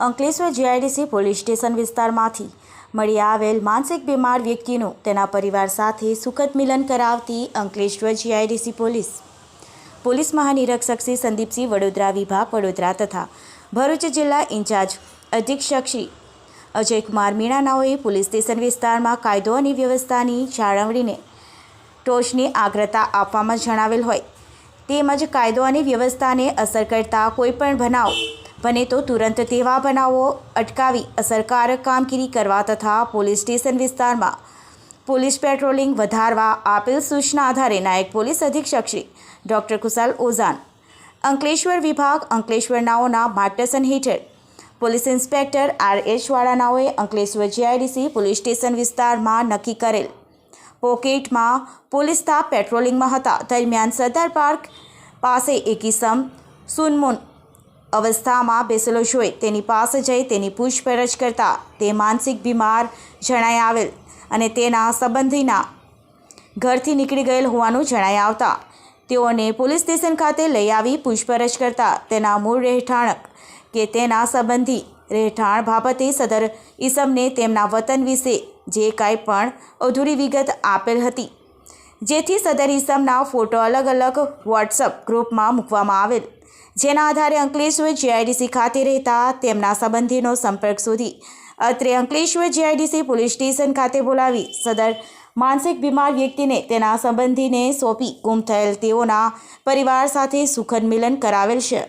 Ankleshwar GIDC police station વિસ્તારમાંથી મળી આવેલ માનસિક બીમાર વ્યક્તિનું તેના પરિવાર સાથે સુખદ મિલન કરાવતી અંકલેશ્વર જીઆઈડીસી પોલીસ. પોલીસ મહાનિરીક્ષક શ્રી સંદીપસિંહ વડોદરા વિભાગ વડોદરા તથા ભરૂચ જિલ્લા ઇન્ચાર્જ અધિક્ષક શ્રી અજયકુમાર મીણાનાઓએ પોલીસ સ્ટેશન વિસ્તારમાં કાયદો અને વ્યવસ્થાની જાળવણીને ટોચની આગ્રતા આપવામાં જણાવેલ હોય. તેમજ કાયદો અને વ્યવસ્થાને અસર કરતા કોઈપણ બનાવ બને તો તુરંત તેવા બનાવો, અટકાવી અસરકારક કામગીરી કરવા તથા પોલીસ સ્ટેશન વિસ્તારમાં. પોલીસ પેટ્રોલિંગ વધારવા આપેલ સૂચના આધારે નાયક પોલીસ અધિક્ષક શ્રી ડૉક્ટર કુશાલ ઓઝાન, અંકલેશ્વર વિભાગ અંકલેશ્વરનાઓના માર્ગદર્શન હેઠળ. પોલીસ ઇન્સ્પેક્ટર આર એચ વાળાનાઓએ અંકલેશ્વર જીઆઈડીસી પોલીસ સ્ટેશન વિસ્તારમાં નક્કી કરેલ પોકેટમાં પોલીસ સ્ટાફ પેટ્રોલિંગમાં હતા. દરમિયાન સરદાર પાર્ક પાસે એક ઇસમ સુનમુન અવસ્થામાં બેસેલો જોઈ તેની પાસે જઈ તેની પૂછપરછ કરતા તે માનસિક બીમાર જણાઈ આવેલ અને તેના સંબંધીના ઘરથી નીકળી ગયેલ હોવાનું જણાઈ આવતા. તેઓને પોલીસ સ્ટેશન ખાતે લઈ આવી પૂછપરછ કરતા તેના મૂળ રહેઠાણક કે તેના સંબંધી રહેઠાણ બાબતે સદર ઈસમને તેમના વતન વિશે જે કાંઈ પણ અધૂરી વિગત આપેલ હતી. જેથી સદર ઈસમના ફોટો અલગ અલગ વોટ્સઅપ ગ્રુપમાં મૂકવામાં આવેલ. જેના આધારે અંકલેશ્વર જીઆઈડીસી ખાતે રહેતા તેમના સંબંધીનો સંપર્ક શોધી અત્રે અંકલેશ્વર જીઆઈડીસી પોલીસ સ્ટેશન ખાતે બોલાવી સદર માનસિક બીમાર વ્યક્તિને તેના સંબંધીને સોંપી ગુમ થયેલ તેઓના પરિવાર સાથે સુખદ મિલન કરાવેલ છે.